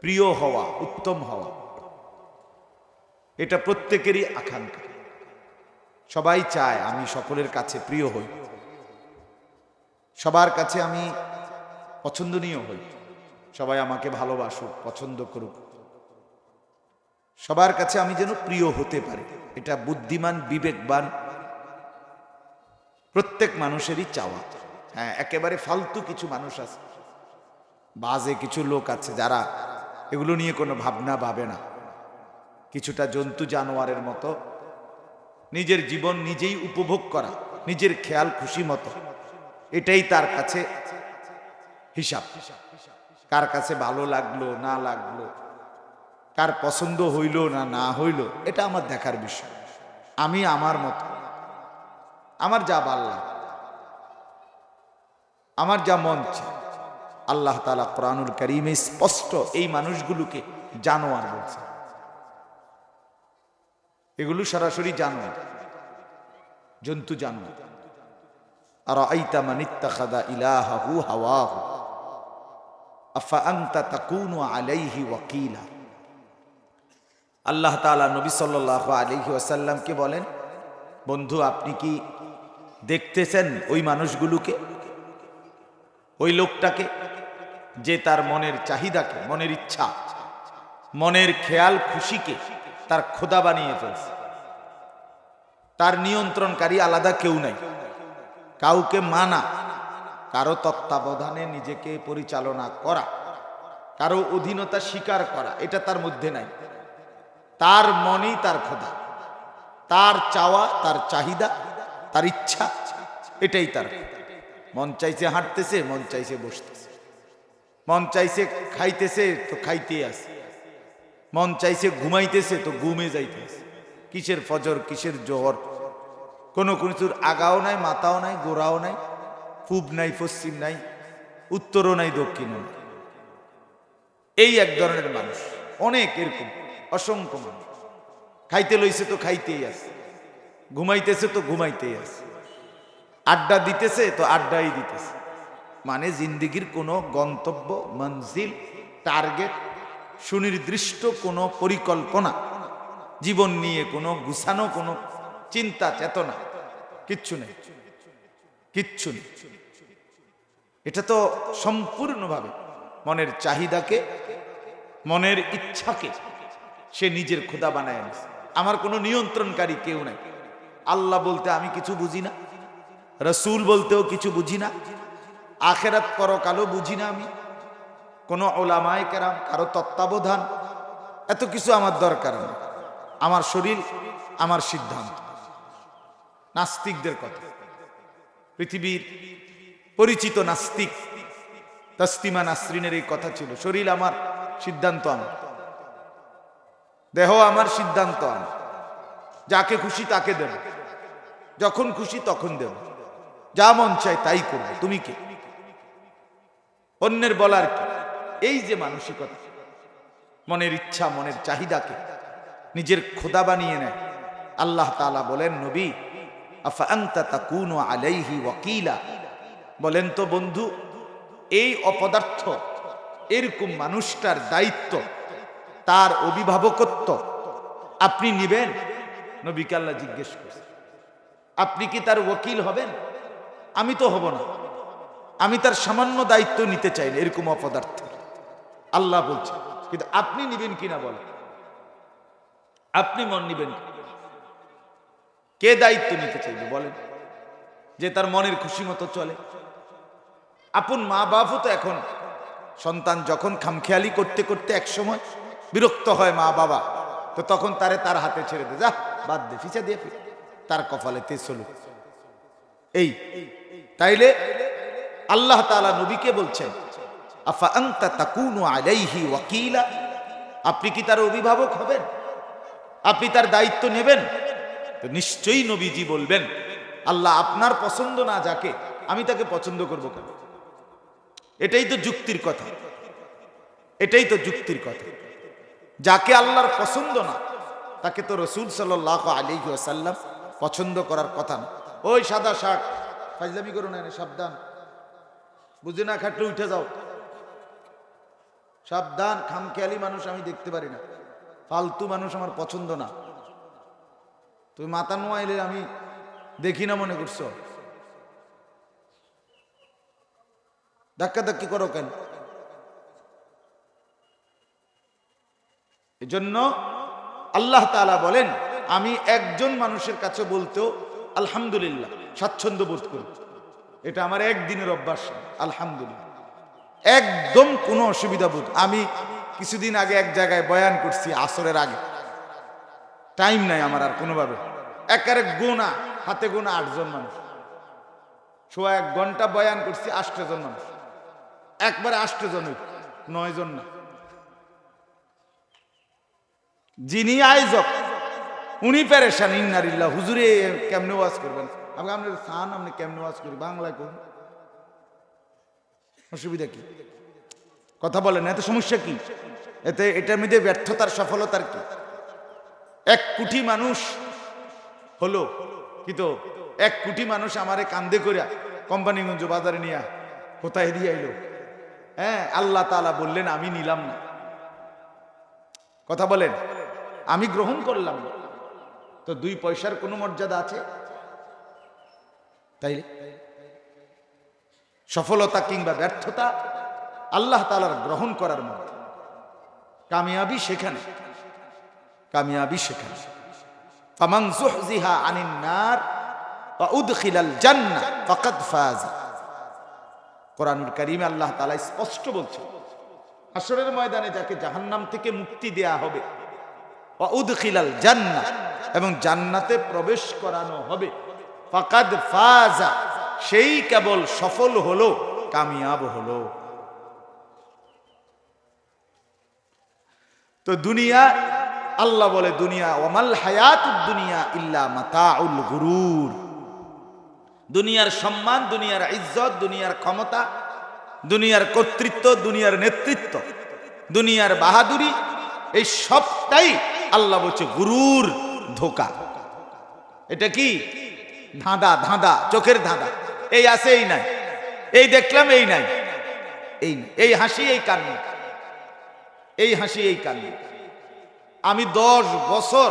প্রিয় হওয়া, উত্তম হওয়া। এটা প্রত্যেকেরই আকাঙ্ক্ষা। সবাই চায় আমি সকলের কাছে প্রিয় হই। সবার কাছে আমি পছন্দনীয় হই। সবাই আমাকে ভালোবাসুক, পছন্দ করুক। সবার কাছে আমি যেন প্রিয় হতে পারি, এটা বুদ্ধিমান, বিবেকবান প্রত্যেক মানুষেরই চাওয়া। হ্যাঁ একেবারে ফালতু কিছু মানুষ আছে। বাজে কিছু লোক আছে যারা এগুলো নিয়ে কোনো ভাবনা ভাবে না। কিছুটা জন্তু জানোয়ারের মতো, নিজের জীবন নিজেই উপভোগ করা, নিজের খেয়াল খুশি মতো। এটাই তার কাছে হিসাব। কার কাছে ভালো লাগল, না লাগল, কার পছন্দ হইল না না হইল, এটা আমার দেখার বিষয়। আমি আমার মতো, আমার যা ভালো লাগে, আমার যা মন চায় আল্লাহ তালা কোরআনুল করিমে স্পষ্ট এই মানুষগুলোকে জানোয়ার বলছে। এগুলো সরাসরি জানোয়ার, জন্তু জানোয়ার। আর আইতা মানিত্তাখাদা ইলাহাহু হাওয়াহু, আফা আনতা তাকুনু আলাইহি ওয়াকিলা। আল্লাহ তাআলা নবী সাল্লাল্লাহু আলাইহি ওয়াসাল্লামকে বলেন, বন্ধু, আপনি কি দেখতেছেন ওই মানুষগুলোকে? ওই লোকটাকে যে তার মনের চাহিদাকে, মনের ইচ্ছা, মনের খেয়াল খুশিকে তার খোদা বানিয়ে ফেলছে। তার নিয়ন্ত্রণকারী আলাদা কেউ নাই। কাউকে মানা, কারও তত্ত্বাবধানে নিজেকে পরিচালনা করা, কারও অধীনতা স্বীকার করা, এটা তার মধ্যে নাই। তার মনই তার খোদা। তার চাওয়া, তার চাহিদা, তার ইচ্ছা, এটাই তার মন চাইছে হাঁটতেছে, মন চাইছে বসতেছে। মন চাইছে খাইতেছে, তো খাইতে আসে মন চাইছে ঘুমাইতেছে, তো ঘুমে যাইতেছে। কিসের ফজর, কিসের জোহর? কোনো কিছুর আগাও নাই মাথাও নাই, গোড়াও নাই, পূব নাই, পশ্চিম নাই, উত্তরও নাই, দক্ষিণও নাই। এই এক ধরনের মানুষ, অনেক এরকম, অসংখ্য মানুষ। খাইতে লইছে তো খাইতেই আছে। ঘুমাইতেছে তো ঘুমাইতেই আছে। আড্ডা দিতেছে, তো আড্ডাই দিতেছে। মানে জিন্দিগির কোনো গন্তব্য, মঞ্জিল, টার্গেট, সুনির্দিষ্ট কোনো পরিকল্পনা, জীবন নিয়ে কোনো গুছানো, কোনো চিন্তা, চেতনা, কিচ্ছু নেই। কিচ্ছু নেই। এটা তো সম্পূর্ণভাবে মনের চাহিদাকে, মনের ইচ্ছাকে সে নিজের খোদা বানায় আমার কোনো নিয়ন্ত্রণকারী কেউ নাই। আল্লাহ বলতে আমি কিছু বুঝি না। রসুল বলতেও কিছু বুঝি না। আখেরাত পরকালও বুঝি না আমি। কোনো ওলামায় কেরাম, কারও তত্ত্বাবধান, এত কিছু আমার দরকার নেই। আমার শরীর, আমার সিদ্ধান্ত। নাস্তিকদের কথা। পৃথিবীর পরিচিত নাস্তিক তস্তিমা নাসরিনের এই কথা ছিল, শরীর আমার সিদ্ধান্ত আমার। দেহ আমার সিদ্ধান্ত আমার। যাকে খুশি তাকে দেব। যখন খুশি তখন দেব। যা মন চায় তাই করবে। তুমি কে? অন্যের বলার কি? এই যে মানসিকতা, মনের ইচ্ছা, মনের চাহিদাকে নিজের খোদা বানিয়ে নেয়। আল্লাহ তালা বলেন, নবী বলেন তো বন্ধু, এই অপদার্থ, এরকম মানুষটার দায়িত্ব, তার অভিভাবকত্ব আপনি নিবেন? নবীকে আল্লাহ জিজ্ঞেস করছে, আপনি কি তার ওকিল হবেন? আমি তো হব না। আমি তার সামান্য দায়িত্ব নিতে চাই না, এরকম অপদার্থ। আল্লাহ বলছে, কিন্তু আপনি নিবেন কিনা বলেন? আপনি মন নিবেন কে? দায়িত্ব নিতে চাইবে বলেন? যে তার মনের খুশি মতো চলে। আপন মা বাপও তো এখন, সন্তান যখন খামখেয়ালি করতে করতে এক সময় বিরক্ত হয় মা বাবা তো তখন তারে তার হাতে ছেড়ে দে। যা, বাদ দে ফিচা দিয়ে তার কপালে তে চলুক। এই, তাইলে আল্লাহ তাআলা নবীকে বলছেন, আফা আনতা তাকুনু আলাইহি ওয়াকিলা? আপনি কি তার অভিভাবক হবেন? আপনি তার দায়িত্ব নেবেন? তো নিশ্চয়ই নবীজি বলবেন, আল্লাহ আপনার পছন্দ না যাকে, আমি তাকে পছন্দ করব কেন? এটাই তো যুক্তির কথা। এটাই তো যুক্তির কথা। যাকে আল্লাহর পছন্দ না, তাকে তো রসুল সাল্লাহ আলী সাল্লাম পছন্দ করার কথা না। ওই সাদা শার্ট। ফাইজলামি করো না সাবধান। বুঝে না খাটলে উঠে যাও। সাবধান, খামখেয়ালি মানুষ আমি দেখতে পারি না। ফালতু মানুষ আমার পছন্দ না। তুমি মাথা নোয়াইলে আমি দেখি না মনে করছ। ধাক্কা ধাক্কি করো কেন? এজন্য আল্লাহ তাআলা বলেন, আমি একজন মানুষের কাছে বলতেও আলহামদুলিল্লাহ, স্বাচ্ছন্দ্য বোধ করি। এটা আমার একদিনের অভ্যাস, আলহামদুলিল্লাহ। একদম কোনো অসুবিধা বোধ। আমি কিছুদিন আগে এক জায়গায় বয়ান করছি আসরের আগে। টাইম নাই আমার আর কোনোভাবে। একারে গোনা, হাতে গোনা আটজন মানুষ। সোয়া এক ঘণ্টা বয়ান করছি আষ্টজন মানুষ। একবারে আষ্টজন নয় জন না। যিনি আয়োজক উনি পেরেশান ইন্নারিল্লাহ হুজুরে কেমনে ওয়াজ করবেন? আমি আপনার সান, আপনি কেমনে ওয়াজ করি? বাংলায় করুন অসুবিধা কি? কথা বলেন, এত সমস্যা কি? এতে এটার মধ্যে ব্যর্থতার সফলতার কি? এক কোটি মানুষ হলো কিন্তু এক কোটি মানুষ আমারে কান্দে করিয়া কোম্পানিগঞ্জ বাজারে নিয়ে কোথায় দিয়ে আইলো? হ্যাঁ আল্লাহ তাআলা বললেন, আমি নিলাম না। কথা বলেন, আমি গ্রহণ করলাম না। তো দুই পয়সার কোনো মর্যাদা আছে? তাই সফলতা কিংবা ব্যর্থতা আল্লাহ তালার গ্রহণ করার মধ্যে কামিয়াবি সেখানে। কামিয়াবি সেখানে। ফামান ফাজ। আল্লাহ স্পষ্ট ময়দানে যাকে জাহান্নাম থেকে মুক্তি দেয়া হবে ওয়া এবং জান্নাতে প্রবেশ করানো হবে। ফাকাদ ফাজা, সেই কেবল সফল হলো, কামিয়াব হলো। তো দুনিয়া, আল্লাহ বলে দুনিয়া, ওমাল হায়াতুদ দুনিয়া ইল্লা মাতাউল গুরুর। দুনিয়ার সম্মান, দুনিয়ার ইজ্জত, দুনিয়ার ক্ষমতা, দুনিয়ার কর্তৃত্ব, দুনিয়ার নেতৃত্ব, দুনিয়ার বাহাদুরি, এই সবটাই আল্লাহ বলছে গুরুর। ধোকা। এটা কি? ধাঁধা ধাঁধা, চোখের ধাঁধা। এই আছে, এই নাই। এই দেখলাম, এই নাই। এই এই হাসি, এই কান্না। এই হাসি, এই কান্না। আমি দশ বছর,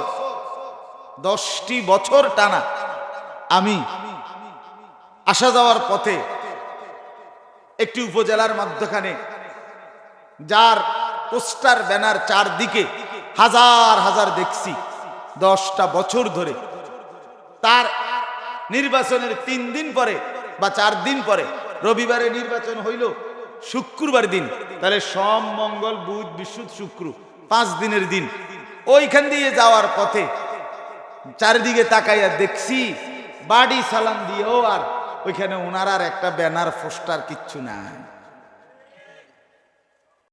দশটি বছর টানা আমি আসা যাওয়ার পথে একটি উপজেলার মধ্যখানে যার পোস্টার, ব্যানার চারদিকে হাজার হাজার দেখছি। দশটা বছর ধরে। তার নির্বাচনের তিন দিন পরে বা চার দিন পরে রবিবারে নির্বাচন হইল, শুক্রবার দিন। তাহলে সোম, মঙ্গল, বুধ বৃহস্পতি শুক্র, পাঁচ দিনের দিন। ওইখান দিয়ে যাওয়ার পথে চারিদিকে তাকাইয়া দেখছি, বাড়ি সালাম দিয়েও আর ওইখানে ওনার আর একটা ব্যানার, পোস্টার কিচ্ছু নাই।